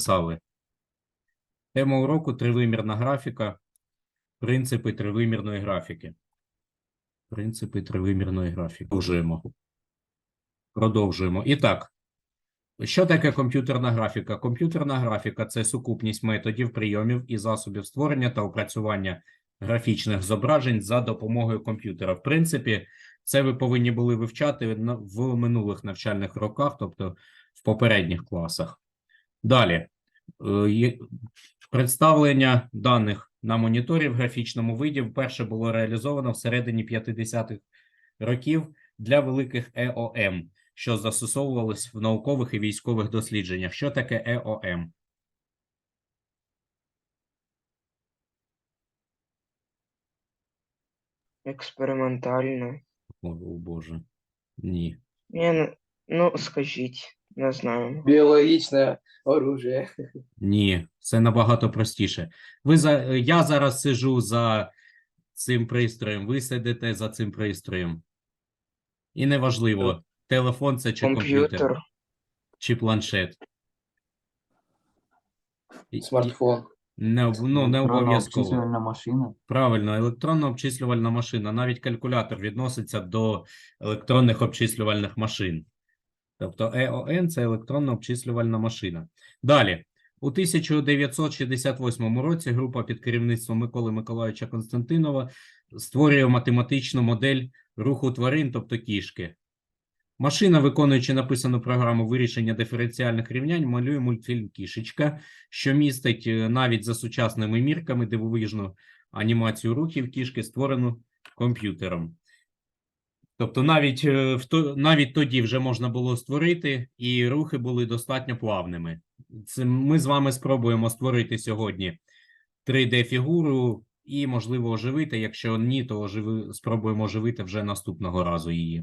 Писали. Тема уроку тривимірна графіка. Принципи тривимірної графіки. Принципи тривимірної графіки. Продовжуємо. Продовжуємо. І так, що таке комп'ютерна графіка? Комп'ютерна графіка це сукупність методів, прийомів і засобів створення та опрацювання графічних зображень за допомогою комп'ютера. В принципі, це ви повинні були вивчати в минулих навчальних роках, тобто в попередніх класах. Далі. Е, Представлення даних на моніторі в графічному виді вперше було реалізовано всередині 50-х років для великих ЕОМ, що застосовувалось в наукових і військових дослідженнях. Що таке ЕОМ? Експериментально. О, Боже. Ні. Я не... Ну, скажіть, не знаю. Біологічне оружие. Ні, це набагато простіше. Ви за я зараз сижу за цим пристроєм, ви сидите за цим пристроєм. І неважливо, телефон це чи комп'ютер, Комп'ютер. чи планшет. Смартфон. Не, ну, не обов'язково. обчислювальна машина. Правильно, електронна обчислювальна машина, навіть калькулятор відноситься до електронних обчислювальних машин. Тобто ЕОН це електронна обчислювальна машина. Далі, у 1968 році група під керівництвом Миколи Миколайовича Константинова створює математичну модель руху тварин, тобто кішки. Машина, виконуючи написану програму вирішення диференціальних рівнянь, малює мультфільм Кішечка, що містить е, навіть за сучасними мірками дивовижну анімацію рухів кішки, створену комп'ютером. Тобто навіть, е, навіть тоді вже можна було створити, і рухи були достатньо плавними. Це ми з вами спробуємо створити сьогодні 3D-фігуру і, можливо, оживити. Якщо ні, то оживи, спробуємо оживити вже наступного разу її.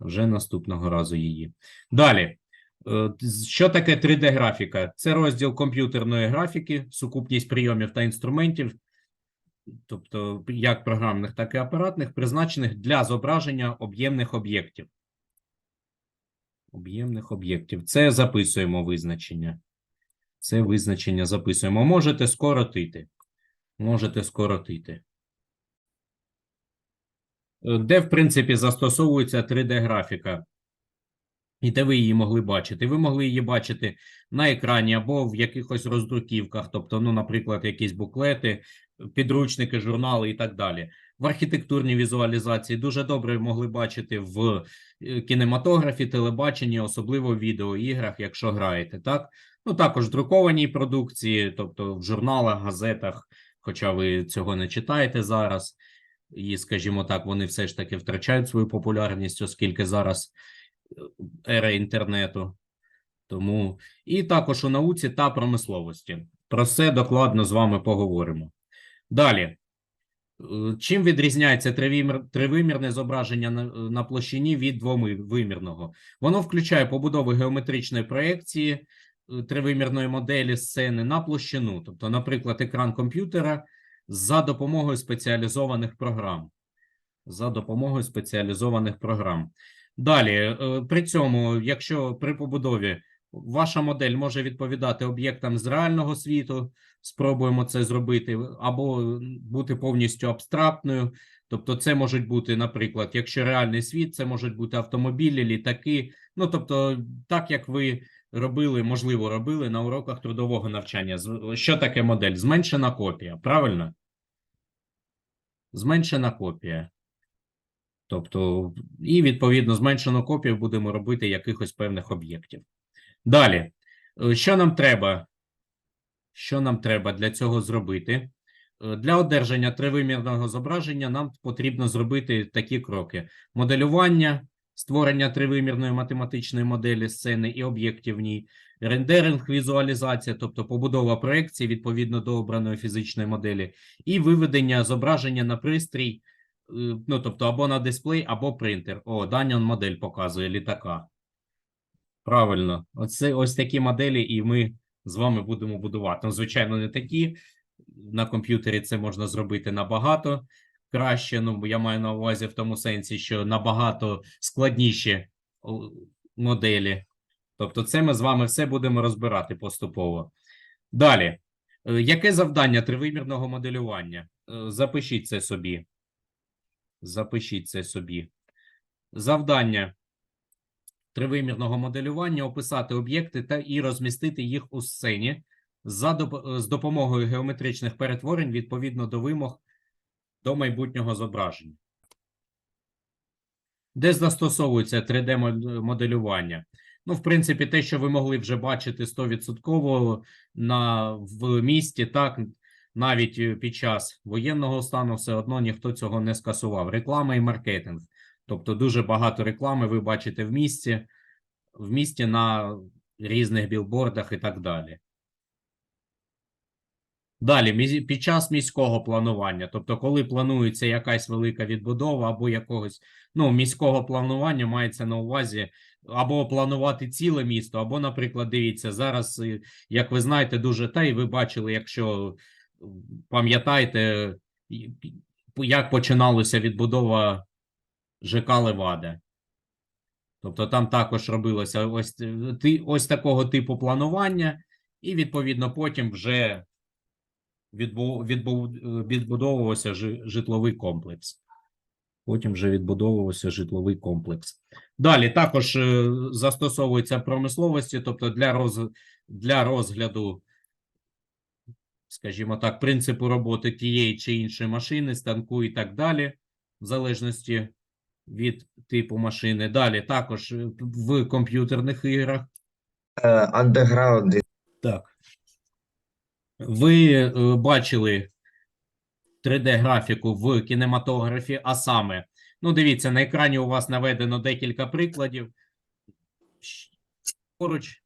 Вже наступного разу її. Далі. Е, Що таке 3D-графіка? Це розділ комп'ютерної графіки, сукупність прийомів та інструментів, тобто як програмних, так і апаратних, призначених для зображення об'ємних об'єктів. Об'ємних об'єктів. Це записуємо визначення. Це визначення записуємо. Можете скоротити. Можете скоротити. Е, Де, в принципі, застосовується 3D-графіка? І де ви її могли бачити? Ви могли її бачити на екрані або в якихось роздруківках, тобто, ну, наприклад, якісь буклети, підручники, журнали і так далі. В архітектурній візуалізації дуже добре могли бачити в е, кінематографі, телебаченні, особливо в відеоіграх, якщо граєте, так? Ну, також в друкованій продукції, тобто в журналах, газетах, хоча ви цього не читаєте зараз. І, скажімо так, вони все ж таки втрачають свою популярність, оскільки зараз е, ера інтернету. Тому і також у науці та промисловості. Про все докладно з вами поговоримо. Далі. Е, Чим відрізняється тривимір, тривимірне зображення на, площині від двовимірного? Воно включає побудову геометричної проекції е, тривимірної моделі сцени на площину, тобто, наприклад, екран комп'ютера за допомогою спеціалізованих програм. За допомогою спеціалізованих програм. Далі, е, при цьому, якщо при побудові ваша модель може відповідати об'єктам з реального світу, спробуємо це зробити, або бути повністю абстрактною. Тобто, це можуть бути, наприклад, якщо реальний світ, це можуть бути автомобілі, літаки. Ну тобто, так як ви робили, можливо, робили на уроках трудового навчання. Що таке модель? Зменшена копія, правильно? Зменшена копія. Тобто, і відповідно зменшену копію будемо робити якихось певних об'єктів. Далі, Е, що нам треба? Що нам треба для цього зробити? Е, Для одержання тривимірного зображення нам потрібно зробити такі кроки: моделювання, створення тривимірної математичної моделі сцени і об'єктів в ній, рендеринг, візуалізація, тобто побудова проекції відповідно до обраної фізичної моделі, і виведення зображення на пристрій, е, ну тобто або на дисплей, або принтер. О, дання модель показує літака. Правильно, оце ось такі моделі, і ми з вами будемо будувати. Ну, звичайно, не такі. На комп'ютері це можна зробити набагато краще. Ну, я маю на увазі в тому сенсі, що набагато складніші моделі. Тобто, це ми з вами все будемо розбирати поступово. Далі. Е, Яке завдання тривимірного моделювання? Е, Запишіть це собі. Запишіть це собі. Завдання тривимірного моделювання описати об'єкти та і розмістити їх у сцені за доп- з допомогою геометричних перетворень відповідно до вимог до майбутнього зображення. Де застосовується 3D-моделювання? Ну, в принципі, те, що ви могли вже бачити 100% на, в місті, так, навіть е, під час воєнного стану все одно ніхто цього не скасував. Реклама і маркетинг. Тобто дуже багато реклами ви бачите в місті, в місті на різних білбордах і так далі. Далі, під час міського планування, тобто, коли планується якась велика відбудова або якогось ну, міського планування, мається на увазі або планувати ціле місто, або, наприклад, дивіться, зараз, е, як ви знаєте, дуже та й ви бачили, якщо пам'ятаєте, і- і- як починалася відбудова ЖК Левада. Тобто там також робилося ось, ось такого типу планування, і відповідно потім вже відбу, відбу, відбудовувався житловий комплекс. Потім вже відбудовувався житловий комплекс. Далі також е, застосовується промисловості, тобто для, роз, для розгляду, скажімо так, принципу роботи тієї чи іншої машини, станку і так далі, в залежності від типу машини. Далі також е, в комп'ютерних іграх Е, Underground так. Ви е, бачили 3D-графіку в кінематографі, а саме, ну, дивіться, на екрані у вас наведено декілька прикладів. Поруч,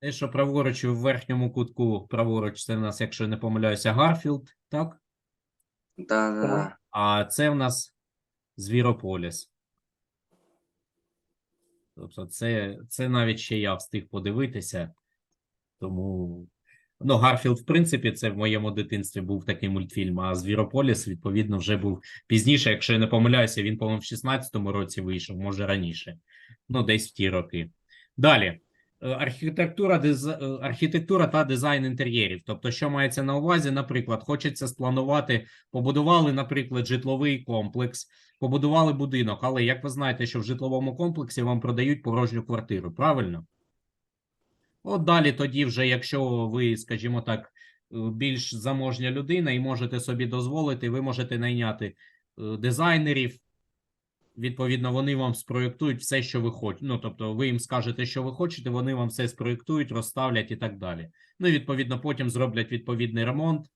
те, що праворуч в верхньому кутку, праворуч, це в нас, якщо не помиляюся, Гарфілд, так? Да, да, да. А це в нас Звірополіс. Тобто, це, це навіть ще я встиг подивитися. Тому. Ну, Гарфілд, в принципі, це в моєму дитинстві був такий мультфільм, а Звірополіс, відповідно, вже був пізніше. Якщо я не помиляюся, він, по-моєму, в 16-му році вийшов, може раніше. Ну, десь в ті роки. Далі. Е, Архітектура, диз... е, архітектура та дизайн інтер'єрів. Тобто, що мається на увазі, наприклад, хочеться спланувати Побудували, наприклад, житловий комплекс, побудували будинок, але як ви знаєте, що в житловому комплексі вам продають порожню квартиру, правильно? От далі тоді, вже, якщо ви, скажімо так, е, більш заможня людина і можете собі дозволити, ви можете найняти дизайнерів. Відповідно, вони вам спроєктують все, що ви хочете. Ну, тобто, ви їм скажете, що ви хочете, вони вам все спроєктують, розставлять і так далі. Ну, і відповідно, потім зроблять відповідний ремонт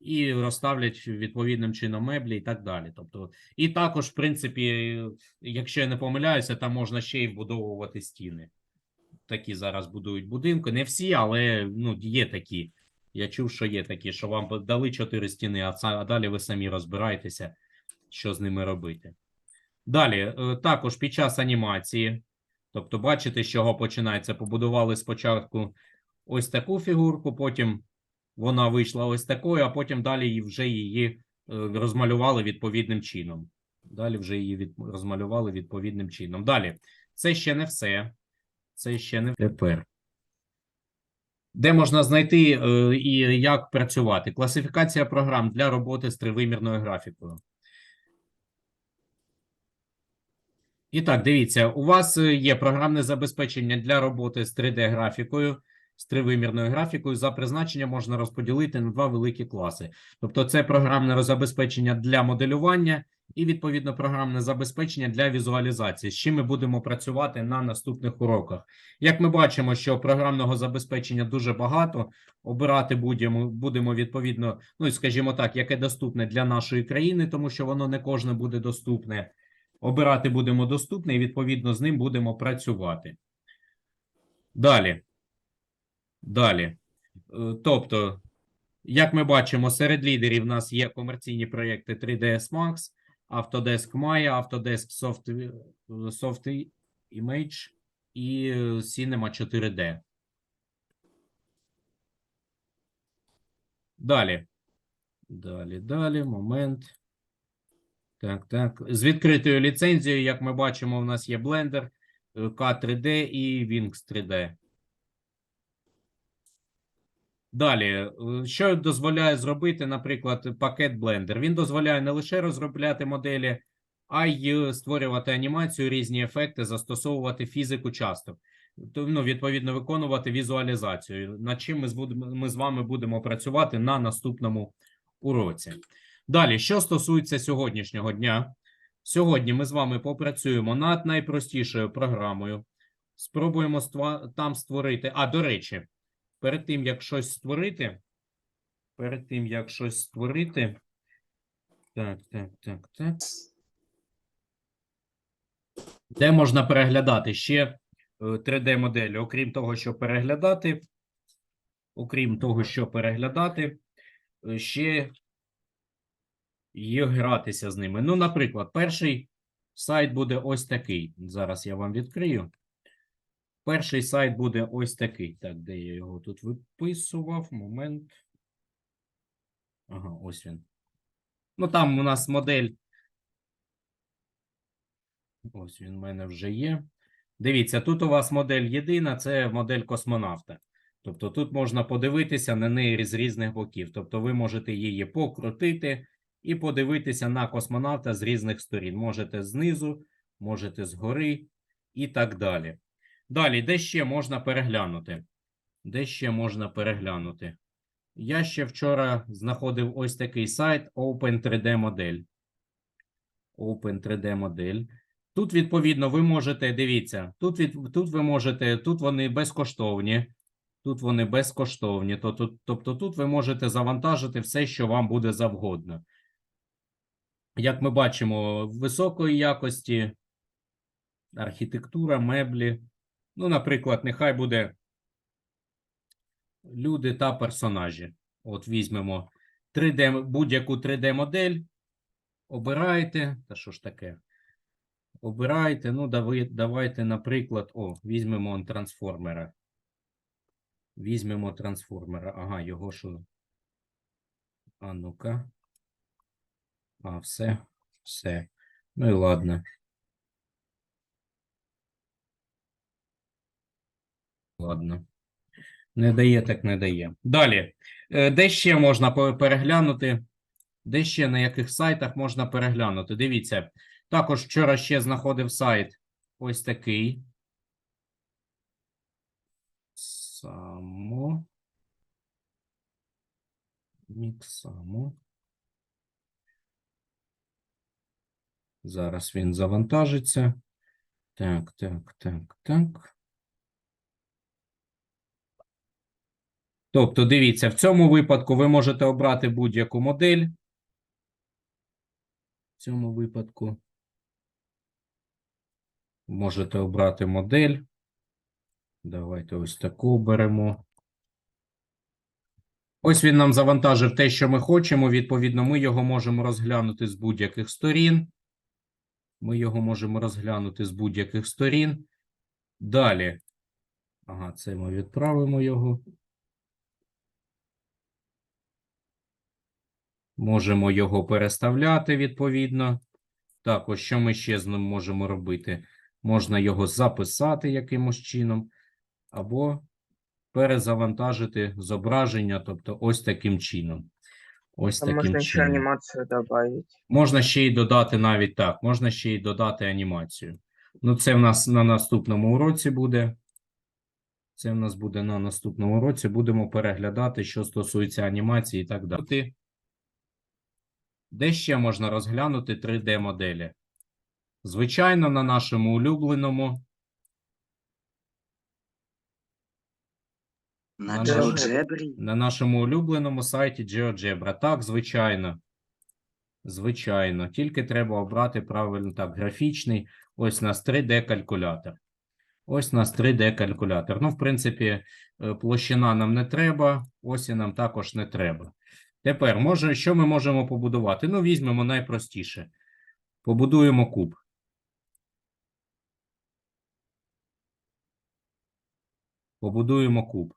і розставлять відповідним чином меблі і так далі. Тобто, і також, в принципі, якщо я не помиляюся, там можна ще й вбудовувати стіни. Такі зараз будують будинки. Не всі, але ну, є такі. Я чув, що є такі, що вам дали чотири стіни, а, це- а далі ви самі розбираєтеся, що з ними робити. Далі, е, також під час анімації, тобто, бачите, з чого починається. Побудували спочатку ось таку фігурку, потім вона вийшла ось такою, а потім далі вже її е, розмалювали відповідним чином. Далі вже її від... розмалювали відповідним чином. Далі, це ще не все. Це ще не тепер. Де можна знайти е, і як працювати? Класифікація програм для роботи з тривимірною графікою. І так, дивіться, у вас е, є програмне забезпечення для роботи з 3D-графікою, з тривимірною графікою. За призначенням можна розподілити на два великі класи. Тобто, це програмне забезпечення для моделювання і, відповідно, програмне забезпечення для візуалізації, з чим ми будемо працювати на наступних уроках. Як ми бачимо, що програмного забезпечення дуже багато, обирати будемо, будемо відповідно, ну скажімо так, яке доступне для нашої країни, тому що воно не кожне буде доступне. Обирати будемо доступне і відповідно з ним будемо працювати. Далі. Далі. Е, Тобто, як ми бачимо, серед лідерів у нас є комерційні проєкти 3ds Max, Autodesk Maya, Autodesk Soft, Soft Image і е, Cinema 4D. Далі. Далі, далі, момент. Так, так. З відкритою ліцензією, як ми бачимо, у нас є Blender, K3D і Wings 3D. Далі, е, що дозволяє зробити, наприклад, пакет Blender? Він дозволяє не лише розробляти моделі, а й створювати анімацію, різні ефекти, застосовувати фізику часто. То, Ну, відповідно, виконувати візуалізацію, над чим ми з, ми з вами будемо працювати на наступному уроці. Далі, що стосується сьогоднішнього дня, сьогодні ми з вами попрацюємо над найпростішою програмою. Спробуємо там створити. А, до речі, перед тим, як щось створити, перед тим, як щось створити. Так, так, так, так. Де можна переглядати ще 3D-моделі, окрім того, що переглядати, окрім того, що переглядати, е, ще є гратися з ними. Ну, наприклад, перший сайт буде ось такий. Зараз я вам відкрию. Перший сайт буде ось такий. Так, де я його тут виписував? Момент. Ага, ось він. Ну, там у нас модель. Ось він в мене вже є. Дивіться, тут у вас модель єдина, це модель космонавта. Тобто тут можна подивитися на неї з різних боків. Тобто ви можете її покрутити і подивитися на космонавта з різних сторін. Можете знизу, можете згори і так далі. Далі, де ще можна переглянути? Де ще можна переглянути? Я ще вчора знаходив ось такий сайт Open 3D модель. Open 3D модель. Тут, відповідно, ви можете, дивіться, тут, від, тут ви можете, тут вони безкоштовні, тут вони безкоштовні. То, тут, тобто тут ви можете завантажити все, що вам буде завгодно. Як ми бачимо, високої якості архітектура, меблі. Ну, наприклад, нехай буде люди та персонажі. От візьмемо 3D, будь-яку 3D-модель, обираєте. Та що ж таке? Обираєте, ну, давайте, наприклад, о, візьмемо трансформера. Візьмемо трансформера. Ага, його що? А ну-ка. А, все, все. Ну і ладно. Ладно. Не дає, так не дає. Далі. Е, Де ще можна переглянути? Де ще на яких сайтах можна переглянути? Дивіться. Також вчора ще знаходив сайт ось такий. Само. Міксамо. Зараз він завантажиться. Так, так, так, так. Тобто, дивіться, в цьому випадку ви можете обрати будь-яку модель. В цьому випадку можете обрати модель. Давайте ось таку беремо. Ось він нам завантажив те, що ми хочемо. Відповідно, ми його можемо розглянути з будь-яких сторін. Ми його можемо розглянути з будь-яких сторін. Далі. Ага, це ми відправимо його. Можемо його переставляти відповідно. Також, що ми ще з ним можемо робити? Можна його записати якимось чином, або перезавантажити зображення, тобто ось таким чином. Ось Там таким можно еще чином. анимацию добавить. Можна ще й додати навіть так, можна ще й додати анімацію. Ну, це в нас на наступному уроці буде. Це в нас буде на наступному уроці. Будемо переглядати, що стосується анімації і так далі. Де ще можна розглянути 3D-моделі? Звичайно, на нашому улюбленому На На GeoGebra. на нашому улюбленому сайті GeoGebra. Так, звичайно. Звичайно. Тільки треба обрати правильно так, графічний. Ось у нас 3D-калькулятор. Ось у нас 3D-калькулятор. Ну, в принципі, е, площина нам не треба, осі нам також не треба. Тепер, може, що ми можемо побудувати? Ну, візьмемо найпростіше. Побудуємо куб. Побудуємо куб.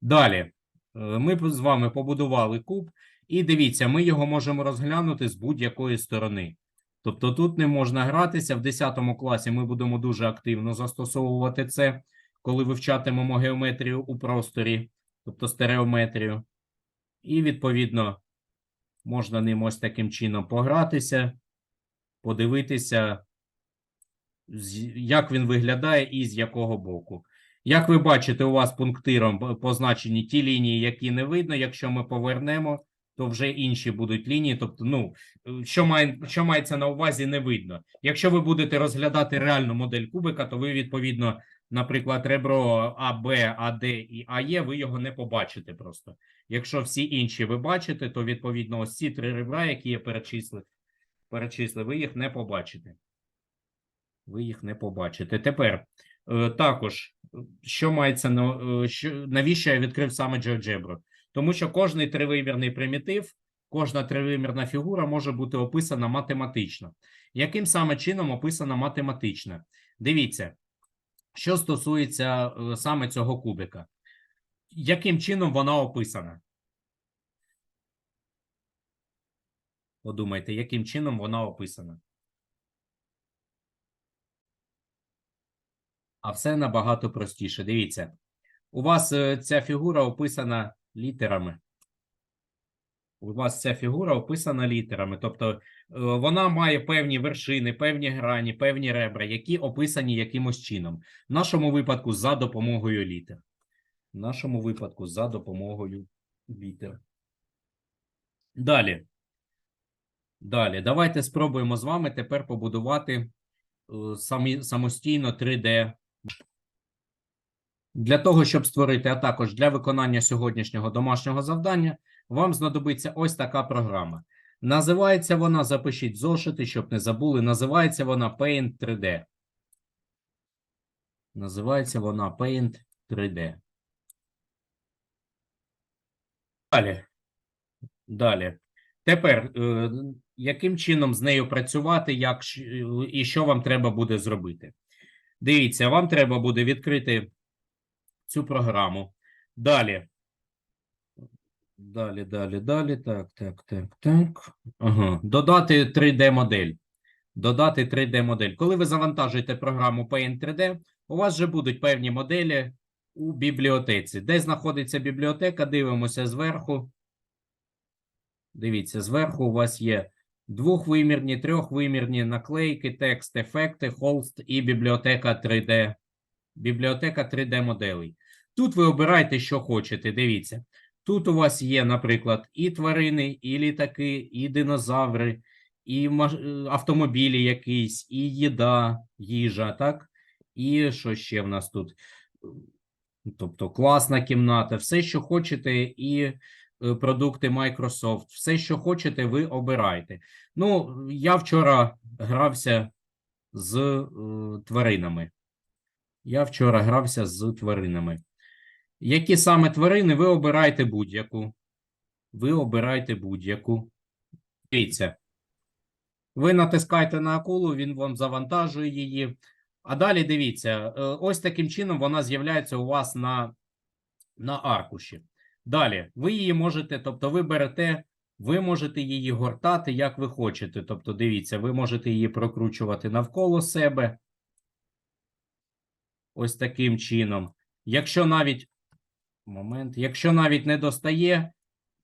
Далі, е, ми з вами побудували куб, і дивіться, ми його можемо розглянути з будь-якої сторони. Тобто тут не можна гратися. В 10 класі ми будемо дуже активно застосовувати це, коли вивчатимемо геометрію у просторі, тобто стереометрію. І, відповідно, можна ним ось таким чином погратися, подивитися, як він виглядає і з якого боку. Як ви бачите, у вас пунктиром позначені ті лінії, які не видно. Якщо ми повернемо, то вже інші будуть лінії. Тобто, ну, що, має, що мається на увазі, не видно. Якщо ви будете розглядати реальну модель кубика, то ви, відповідно, наприклад, ребро АБ, АД і АЕ, ви його не побачите просто. Якщо всі інші ви бачите, то відповідно ось ці три ребра, які я перечислив, перечислив, ви їх не побачите. Ви їх не побачите. Тепер е, також, що мається на е, що, навіщо я відкрив саме GeoGebra? Тому що кожний тривимірний примітив, кожна тривимірна фігура може бути описана математично. Яким саме чином описана математично? Дивіться, що стосується е, саме цього кубика. Яким чином вона описана? Подумайте, яким чином вона описана? А все набагато простіше. Дивіться, у вас е, ця фігура описана літерами. У вас ця фігура описана літерами. Тобто е, вона має певні вершини, певні грані, певні ребра, які описані якимось чином. В нашому випадку за допомогою літер. В нашому випадку за допомогою літер. Далі. Далі. Давайте спробуємо з вами тепер побудувати е, самі, самостійно 3D. Для того, щоб створити, а також для виконання сьогоднішнього домашнього завдання, вам знадобиться ось така програма. Називається вона, запишіть зошити, щоб не забули. Називається вона Paint 3D. Називається вона Paint 3D. Далі. Далі. Тепер, е, яким чином з нею працювати, як і що вам треба буде зробити? Дивіться, вам треба буде відкрити цю програму. Далі. Далі, далі, далі. Так, так, так, так. Ага. Додати 3D-модель. Додати 3D-модель. Коли ви завантажуєте програму Paint 3D, у вас вже будуть певні моделі у бібліотеці. Де знаходиться бібліотека? Дивимося зверху. Дивіться, зверху у вас є двохвимірні, трьохвимірні наклейки, текст, ефекти, холст і бібліотека 3D. Бібліотека 3D моделей. Тут ви обираєте, що хочете. Дивіться. Тут у вас є, наприклад, і тварини, і літаки, і динозаври, і е, автомобілі якісь, і їда, їжа, так? І що ще в нас тут? Тобто класна кімната, все, що хочете, і е, продукти Microsoft, все, що хочете, ви обираєте. Ну, я вчора грався з е, тваринами. Я вчора грався з тваринами. Які саме тварини, ви обираєте будь-яку. Ви обираєте будь-яку. Дивіться. Ви натискаєте на акулу, він вам завантажує її. А далі дивіться, е, ось таким чином вона з'являється у вас на, на аркуші. Далі, ви її можете, тобто ви берете, ви можете її гортати, як ви хочете. Тобто, дивіться, ви можете її прокручувати навколо себе. Ось таким чином. Якщо навіть момент, якщо навіть не достає,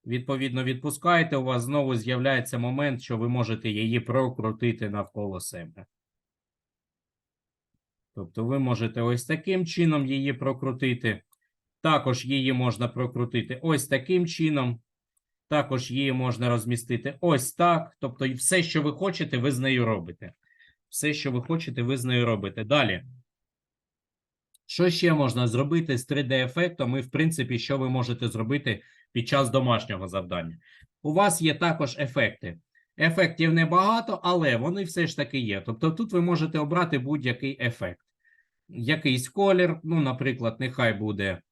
відповідно відпускаєте, у вас знову з'являється момент, що ви можете її прокрутити навколо себе. Тобто ви можете ось таким чином її прокрутити. Також її можна прокрутити ось таким чином. Також її можна розмістити ось так. Тобто, все, що ви хочете, ви з нею робите. Все, що ви хочете, ви з нею робите. Далі. Що ще можна зробити з 3D-ефектом? І, в принципі, що ви можете зробити під час домашнього завдання? У вас є також ефекти. Ефектів небагато, але вони все ж таки є. Тобто тут ви можете обрати будь-який ефект. Якийсь колір, ну, наприклад, нехай буде.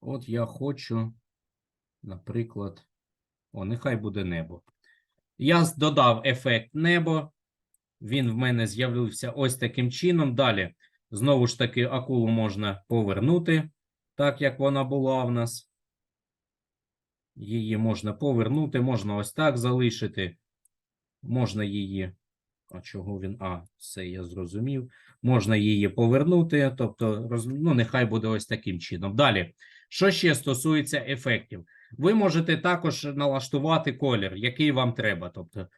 От я хочу, наприклад, о, нехай буде небо. Я додав ефект небо. Він в мене з'явився ось таким чином. Далі, знову ж таки, акулу можна повернути, так як вона була в нас. Її можна повернути, можна ось так залишити. Можна її. А чого він? А, все я зрозумів. Можна її повернути. Тобто, роз... ну, нехай буде ось таким чином. Далі, що ще стосується ефектів? Ви можете також налаштувати колір, який вам треба. Тобто,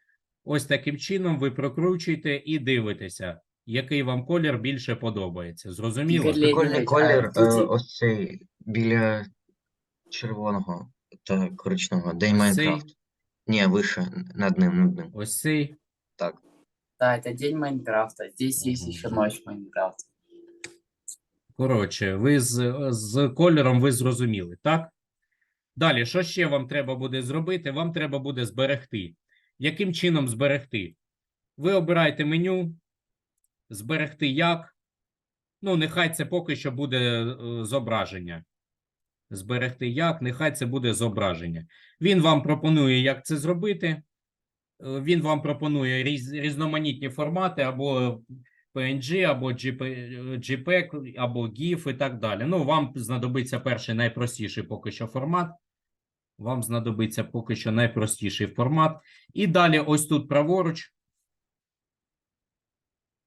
ось таким чином ви прокручуєте і дивитеся, який вам колір більше подобається. Зрозуміло? Прикольний колір, е, ось цей біля червоного та коричневого. День Ось цей? Майнкрафт. Ні, вище, над ним, над ним. Ось цей. Так. Да, это день Майнкрафта. Здесь есть Мгм. еще ночь Майнкрафта. Коротше, ви з, з кольором ви зрозуміли, так? Далі, що ще вам треба буде зробити? Вам треба буде зберегти. Яким чином зберегти? Ви обираєте меню, зберегти як. Ну, нехай це поки що буде е, зображення. Зберегти як, нехай це буде зображення. Він вам пропонує, як це зробити. Е, Він вам пропонує різ, різноманітні формати або PNG, або JPEG, або GIF і так далі. Ну, вам знадобиться перший найпростіший поки що формат. Вам знадобиться поки що найпростіший формат. І далі, ось тут праворуч.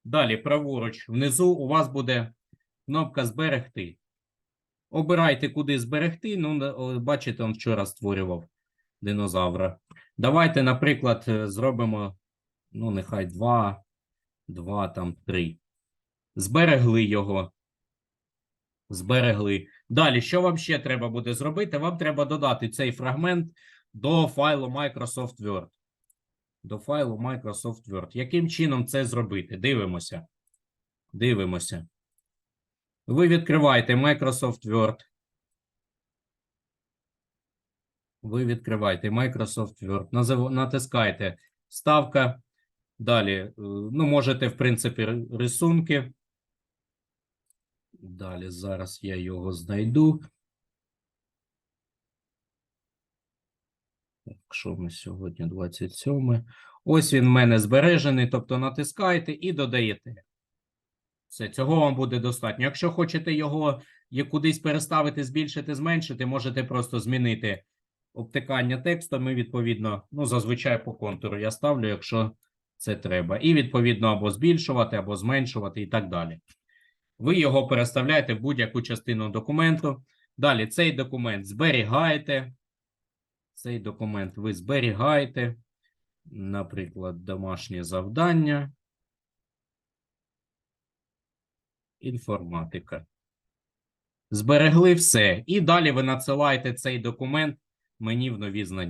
Далі, праворуч, внизу у вас буде кнопка Зберегти. Обирайте, куди зберегти. Ну, бачите, он вчора створював динозавра. Давайте, наприклад, е, зробимо, ну, нехай два, два, там, три. Зберегли його. Зберегли. Далі, що вам ще треба буде зробити? Вам треба додати цей фрагмент до файлу Microsoft Word. До файлу Microsoft Word. Яким чином це зробити? Дивимося. Дивимося. Ви відкриваєте Microsoft Word. Ви відкриваєте Microsoft Word. Назив... Натискаєте Ставка. Далі, е, ну, можете, в принципі, рисунки. Далі, зараз я його знайду. Якщо ми сьогодні 27. Ось він в мене збережений, тобто натискаєте і додаєте. Все, цього вам буде достатньо. Якщо хочете його кудись переставити, збільшити, зменшити, можете просто змінити обтикання текстом і відповідно, ну, зазвичай по контуру я ставлю, якщо це треба. І відповідно або збільшувати, або зменшувати і так далі. Ви його переставляєте в будь-яку частину документу. Далі цей документ зберігаєте. Цей документ ви зберігаєте. Наприклад, домашнє завдання. Інформатика. Зберегли все. І далі ви надсилаєте цей документ мені в нові знання.